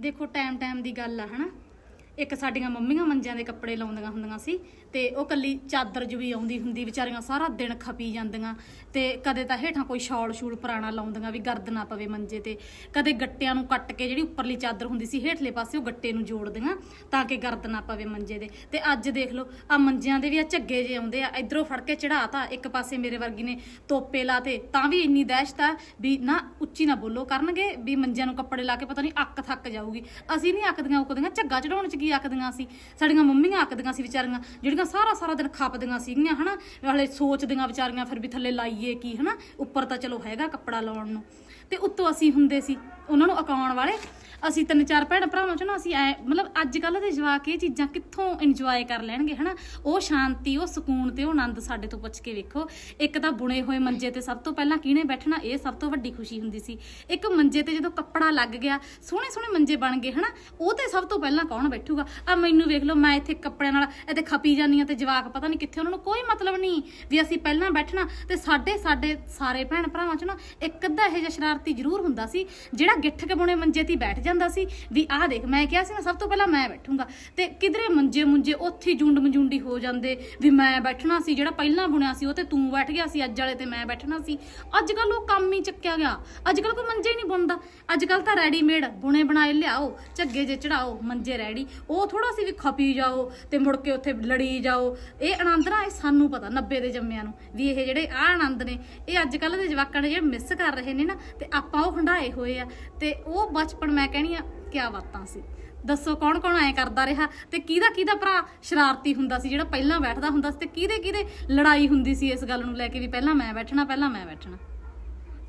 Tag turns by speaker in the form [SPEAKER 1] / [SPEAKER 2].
[SPEAKER 1] ਦੇਖੋ time time ਦੀ ਗੱਲ ਆ ਹਨਾ? ਇੱਕ ਸਾਡੀਆਂ ਮੰਮੀਆਂ ਮੰਜਿਆਂ ਦੇ ਕੱਪੜੇ ਲਾਉਂਦੀਆਂ ਹੁੰਦੀਆਂ ਸੀ ਤੇ ਉਹ ਕੱਲੀ ਚਾਦਰ ਜੁ ਵੀ ਆਉਂਦੀ ਹੁੰਦੀ, ਵਿਚਾਰੀਆਂ ਸਾਰਾ ਦਿਨ ਖਪੀ ਜਾਂਦੀਆਂ ਤੇ ਕਦੇ ਤਾਂ ਹੇਠਾਂ ਕੋਈ ਸ਼ਾਲ ਸ਼ੂਲ ਪੁਰਾਣਾ ਲਾਉਂਦੀਆਂ ਵੀ ਗਰਦ ਨਾ ਪਵੇ ਮੰਜੇ ਤੇ, ਕਦੇ ਗੱਟਿਆਂ ਨੂੰ ਕੱਟ ਕੇ ਜਿਹੜੀ ਉੱਪਰਲੀ ਚਾਦਰ ਹੁੰਦੀ ਸੀ ਹੇਠਲੇ ਪਾਸੇ ਉਹ ਗੱਟੇ ਨੂੰ ਜੋੜਦੀਆਂ ਤਾਂ ਕਿ ਗਰਦ ਨਾ ਪਵੇ ਮੰਜੇ ਦੇ। ਤੇ ਅੱਜ ਦੇਖ ਲਓ ਆ ਮੰਜਿਆਂ ਦੇ ਵੀ ਆ ਝੱਗੇ ਜੇ ਆਉਂਦੇ ਆ, ਇਧਰੋਂ ਫੜ ਕੇ ਚੜਾਤਾ ਇੱਕ ਪਾਸੇ ਮੇਰੇ ਵਰਗੀ ਨੇ ਤੋਪੇ ਲਾਤੇ, ਤਾਂ ਵੀ ਇੰਨੀ ਦਹਿਸ਼ਤ ਆ ਵੀ ਨਾ ਉੱਚੀ ਨਾ ਬੋਲੋ, ਕਰਨਗੇ ਵੀ ਮੰਜਿਆਂ ਨੂੰ ਕੱਪੜੇ ਲਾ ਕੇ ਪਤਾ ਨਹੀਂ ਅੱਕ ਥੱਕ ਜਾਊਗੀ। ਅਸੀਂ ਨਹੀਂ ਅੱਕਦੀਆਂ ਉਕਦੀਆਂ, ਝੱਗਾ ਚੜਾਉਣ ਚ ਕੀ ਆਖਦੀਆਂ ਸੀ, ਸਾਡੀਆਂ ਮੰਮੀਆਂ ਆਖਦੀਆਂ ਸੀ ਵਿਚਾਰੀਆਂ, ਜਿਹੜੀਆਂ ਸਾਰਾ ਸਾਰਾ ਦਿਨ ਖਪਦੀਆਂ ਸੀਗੀਆਂ, ਹਨਾ ਹਲੇ ਸੋਚਦੀਆਂ ਵਿਚਾਰੀਆਂ ਫਿਰ ਵੀ ਥੱਲੇ ਲਾਈਏ ਕੀ, ਹਨਾ, ਉੱਪਰ ਤਾਂ ਚਲੋ ਹੈਗਾ ਕੱਪੜਾ ਲਾਉਣ ਨੂੰ। ਤੇ ਉੱਤੋਂ ਅਸੀਂ ਹੁੰਦੇ ਸੀ, ਉਹਨਾਂ ਨੂੰ ਅਕਾਉਣ ਵਾਲੇ ਅਸੀਂ ਤਿੰਨ ਚਾਰ ਭੈਣ ਭਰਾਵਾਂ ਚੋਂ ਨਾ ਅਸੀਂ ਐ, ਮਤਲਬ ਅੱਜ ਕੱਲ ਦੇ ਜਵਾਕ ਇਹ ਚੀਜ਼ਾਂ ਕਿੱਥੋਂ ਇੰਜੋਏ ਕਰ ਲੈਣਗੇ, ਹਨਾ? ਉਹ ਸ਼ਾਂਤੀ, ਉਹ ਸਕੂਨ ਤੇ ਉਹ ਆਨੰਦ ਸਾਡੇ ਤੋਂ ਪੁੱਛ ਕੇ ਵੇਖੋ। ਇੱਕ ਤਾਂ ਬੁਣੇ ਹੋਏ ਮੰਜੇ ਤੇ ਸਭ ਤੋਂ ਪਹਿਲਾਂ ਕਿਹਨੇ ਬੈਠਣਾ? ਇਹ ਸਭ ਤੋਂ ਵੱਡੀ ਖੁਸ਼ੀ ਹੁੰਦੀ ਸੀ। ਇੱਕ ਮੰਜੇ ਤੇ ਜਦੋਂ ਕੱਪੜਾ ਲੱਗ ਗਿਆ, ਸੋਹਣੇ ਸੋਹਣੇ ਮੰਜੇ ਬਣ ਗਏ, ਹਨਾ? ਉਹ ਤੇ ਸਭ ਤੋਂ ਪਹਿਲਾਂ ਕੌਣ ਬੈਠੂਗਾ? ਆ ਮੈਨੂੰ ਵੇਖ ਲਓ, ਮੈਂ ਇੱਥੇ ਕੱਪੜਿਆਂ ਨਾਲ ਇੱਥੇ ਖਪੀ ਜਾਂਦੀ ਆ ਤੇ ਜਵਾਕ ਪਤਾ ਨਹੀਂ ਕਿੱਥੇ ਉਹਨਾਂ ਨੂੰ ਕੋਈ ਮਤਲਬ ਨਹੀਂ ਵੀ ਅਸੀਂ ਪਹਿਲਾਂ ਬੈਠਣਾ। ਤੇ ਸਾਡੇ ਸਾਡੇ ਸਾਰੇ ਭੈਣ ਭਰਾਵਾਂ ਚ ਨਾ ਇੱਕ ਅੱਧਾ ਇਹੋ ਜਿਹਾ ਸ਼ਰਾਰਤੀ ਜ਼ਰੂਰ ਹੁੰਦਾ ਸੀ, ਜਿਹੜਾ ਗਿੱਠ ਕੇ ਬੁਣੇ ਮੰਜੇ ਤੇ ਹੀ ਬੈਠ ਜਾਂਦਾ ਸੀ ਵੀ ਆਹ ਦੇਖ, ਮੈਂ ਕਿਹਾ ਸੀ ਨਾ, ਸਭ ਤੋਂ ਪਹਿਲਾਂ ਮੈਂ ਬੈਠੂੰਗਾ। ਤੇ ਕਿਧਰੇ ਮੰਜੇ ਮੁੰਜੇ, ਉੱਥੇ ਜੁੰਡ ਮਜੁੰਡੀ ਹੋ ਜਾਂਦੇ ਵੀ ਮੈਂ ਬੈਠਣਾ ਸੀ, ਜਿਹੜਾ ਪਹਿਲਾਂ ਬੁਣਿਆ ਸੀ, ਉਹ ਤੇ ਤੂੰ ਬੈਠ ਗਿਆ ਸੀ, ਅੱਜ ਵਾਲੇ ਤੇ ਮੈਂ ਬੈਠਣਾ ਸੀ। ਅੱਜ ਕੱਲ ਉਹ ਕੰਮ ਹੀ ਚੱਕਿਆ ਗਿਆ। ਅੱਜ ਕੱਲ ਕੋਈ ਮੰਜੇ ਨਹੀਂ ਬੁਣਦਾ। ਅੱਜ ਕੱਲ ਤਾਂ ਰੈਡੀਮੇਡ ਬੁਣੇ ਬਣਾਏ ਲਿਆਓ, ਝੱਗੇ ਜੇ ਚੜਾਓ, ਮੰਜੇ ਰੈਡੀ। ਉਹ ਥੋੜਾ ਸੀ ਵੀ ਖਪੀ ਜਾਓ ਤੇ ਮੁੜ ਕੇ ਉੱਥੇ ਲੜੀ ਜਾਓ। ਇਹ ਆਨੰਦ ਨਾ, ਇਹ ਸਾਨੂੰ ਪਤਾ 90 ਦੇ ਜੰਮਿਆਂ ਨੂੰ, ਵੀ ਇਹ ਜਿਹੜੇ ਆਹ ਆਨੰਦ ਨੇ, ਇਹ ਅੱਜ ਕੱਲ ਦੇ ਜਵਾਕਾਂ ਨੇ ਜਿਹੜੇ ਮਿਸ ਕਰ ਰਹੇ ਨੇ ਨਾ, ਤੇ ਆਪਾਂ ਉਹ ਹੰਡਾਏ ਹੋਏ ਆ। ਤੇ ਉਹ ਬਚਪਨ ਮੈਂ ਕਹਿਣੀ ਆ ਕਿਆ ਬਾਤਾਂ ਸੀ। ਦੱਸੋ ਕੌਣ ਕੌਣ ਐ ਕਰਦਾ ਰਿਹਾ ਤੇ ਕਿਹਦਾ ਕਿਹਦਾ ਭਰਾ ਸ਼ਰਾਰਤੀ ਹੁੰਦਾ ਸੀ, ਜਿਹੜਾ ਪਹਿਲਾਂ ਬੈਠਦਾ ਹੁੰਦਾ ਸੀ ਤੇ ਕਿਹਦੇ ਕਿਹਦੇ ਲੜਾਈ ਹੁੰਦੀ ਸੀ ਇਸ ਗੱਲ ਨੂੰ ਲੈ ਕੇ ਵੀ ਪਹਿਲਾਂ ਮੈਂ ਬੈਠਣਾ, ਪਹਿਲਾਂ ਮੈਂ ਬੈਠਣਾ।